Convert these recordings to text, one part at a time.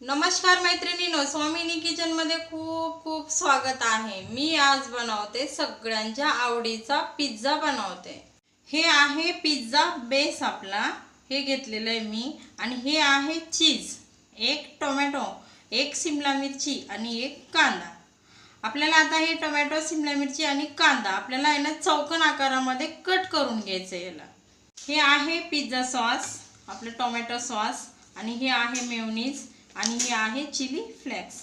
नमस्कार मैत्रिणीनो स्वामिनी किचनमध्ये खूप खूप स्वागत आहे. मी आज बनवते सगळ्यांच्या आवडीचा पिझ्झा बनवते. हे आहे पिझ्झा बेस आपला. हे घेतलेलं आहे मी. आणि हे आहे चीज. एक टोमॅटो एक सिमला मिरची आणि एक कांदा. आपल्याला आता हे टोमॅटो सिमला मिरची आणि कांदा आपल्याला आहे ना चौकन आकारामध्ये कट करून घ्यायचं याला. हे आहे पिझ्झा सॉस आपलं टोमॅटो सॉस. आणि हे आहे मेवनीज आणि हे आहे चिली फ्लेक्स.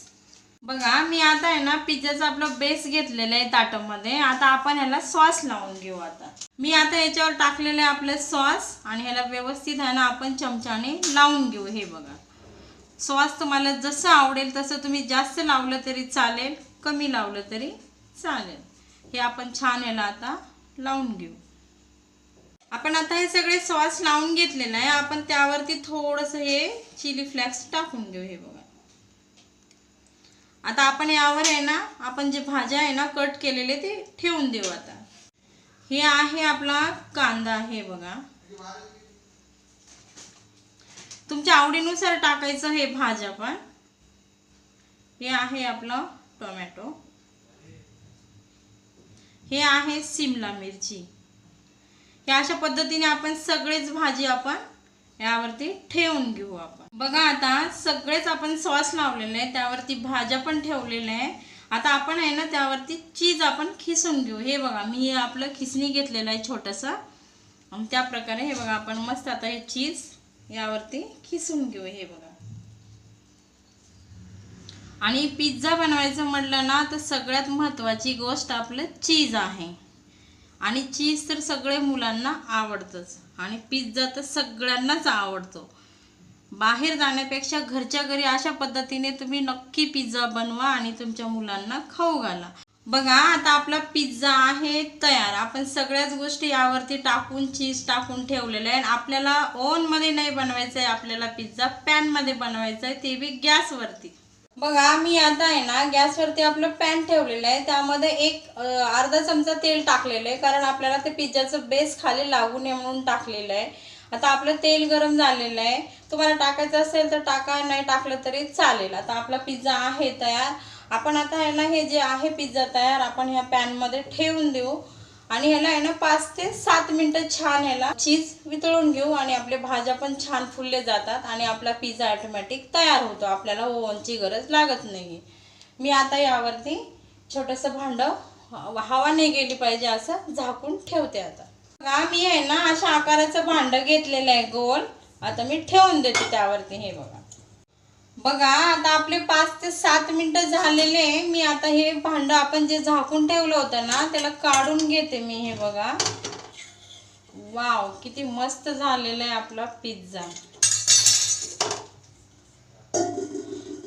बघा मी आता आहे ना पिझ्झाचा आपलं बेस घेतलेलं आहे ताटामध्ये. आता आपण ह्याला सॉस लावून घेऊ आता. मी आता याच्यावर टाकलेलं आहे आपलं सॉस आणि ह्याला व्यवस्थित आहे ना आपण चमच्याने लावून घेऊ. हे बघा. सॉस तुम्हाला जसं आवडेल तसं तुम्ही जास्त लावलं तरी चालेल कमी लावलं तरी चालेल. हे आपण छान ह्याला आता लावून घेऊ. आपण आता हे सगळे सॉस लावून घेतलेलं आहे आपण त्यावरती थोडंसं हे चिली फ्लॅक्स टाकून घेऊ हे बघा. आता आपण यावर आहे ना आपण जे भाज्या आहे ना कट केलेले ते ठेवून देऊ आता. हे आहे आपला कांदा हे बघा. तुमच्या आवडीनुसार टाकायचं हे भाज्या पण. हे आहे आपलं टोमॅटो. हे आहे सिमला मिरची. या अशा पद्धतीने आपण सगळेच भाजी आपण यावरती ठेवून घेऊ आपण. बघा आता सगळेच आपण सॉस लावलेले आहे त्यावरती भाज्या पण ठेवलेल्या आहे आता आपण आहे ना त्यावरती चीज आपण खिसून घेऊ. हे बघा मी आपलं खिसणी घेतलेलं आहे छोटंसं. आणि त्या प्रकारे हे बघा आपण मस्त आता हे चीज यावरती खिसून घेऊ. हे बघा. आणि पिझ्झा बनवायचं म्हटलं ना तर सगळ्यात महत्त्वाची गोष्ट आपलं चीज आहे. आणि चीज तर सगळे मुलांना आवडतंच. आणि पिझ्झा तर सगळ्यांनाच आवडतो. बाहेर जाण्यापेक्षा घरच्या घरी अशा पद्धतीने तुम्ही नक्की पिझ्झा बनवा आणि तुमच्या मुलांना खाऊ घाला. बघा आता आपला पिझ्झा आहे तयार. आपण सगळ्याच गोष्टी यावरती टाकून चीज टाकून ठेवलेलं आहे आणि आपल्याला ओव्हनमध्ये नाही बनवायचं आहे आपल्याला पिझ्झा पॅनमध्ये बनवायचा आहे ते बी गॅसवरती. बघा मी आता आहे ना गॅसवरती आपलं पॅन ठेवलेलं आहे. त्यामध्ये एक अर्धा चमचा तेल टाकलेलं आहे. कारण आपल्याला ते पिझ्झाचं बेस खाली लागू नये म्हणून टाकलेलं आहे. आता आपलं तेल गरम झालेलं आहे. तुम्हाला टाकायचं असेल तर टाका नाही टाकलं तरी चालेल. आता आपला पिझ्झा आहे तयार. आपण आता आहे ना हे जे आहे पिझ्झा तयार आपण ह्या पॅनमध्ये ठेवून देऊ. आणि ह्याला आहे ना पाच ते सात मिनटं छान ह्याला चीज वितळून घेऊ आणि आपले भाज्या पण छान फुलले जातात आणि आपला पिझ्झा ऑटोमॅटिक तयार होतो. आपल्याला ओव्हनची गरज लागत नाही मी आता यावरती छोटंसं भांडं हवा नाही गेली पाहिजे असं झाकून ठेवते आता. बघा मी आहे ना अशा आकाराचं भांडं घेतलेलं आहे गोल. आता मी ठेवून देते त्यावरती हे बघा. बघा आता आपले पाच ते सात मिनटं झालेले मी आता हे भांडं आपण जे झाकून ठेवलं होतं ना त्याला काढून घेते मी हे बघा. वाव किती मस्त झालेला आहे आपला पिझ्झा.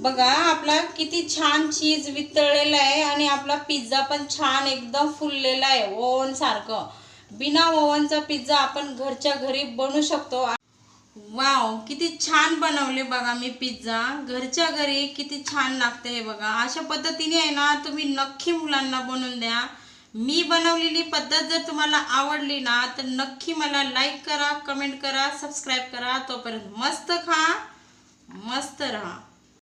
बघा आपला किती छान चीज वितळलेला आहे आणि आपला पिझ्झा पण छान एकदम फुललेला आहे ओव्हन सारखं बिना ओव्हनचा पिझ्झा आपण घरच्या घरी बनवू शकतो. वाव किती छान बनवले बघा मी पिझ्झा घरच्या घरी किती छान लागते हे बघा. अशा पद्धतीने आहे ना तुम्ही नक्की मुलांना बनवून द्या. मी बनवलेली पद्धत जर तुम्हाला आवडली ना तर नक्की मला लाईक करा कमेंट करा सबस्क्राईब करा. तोपर्यंत मस्त खा मस्त राहा.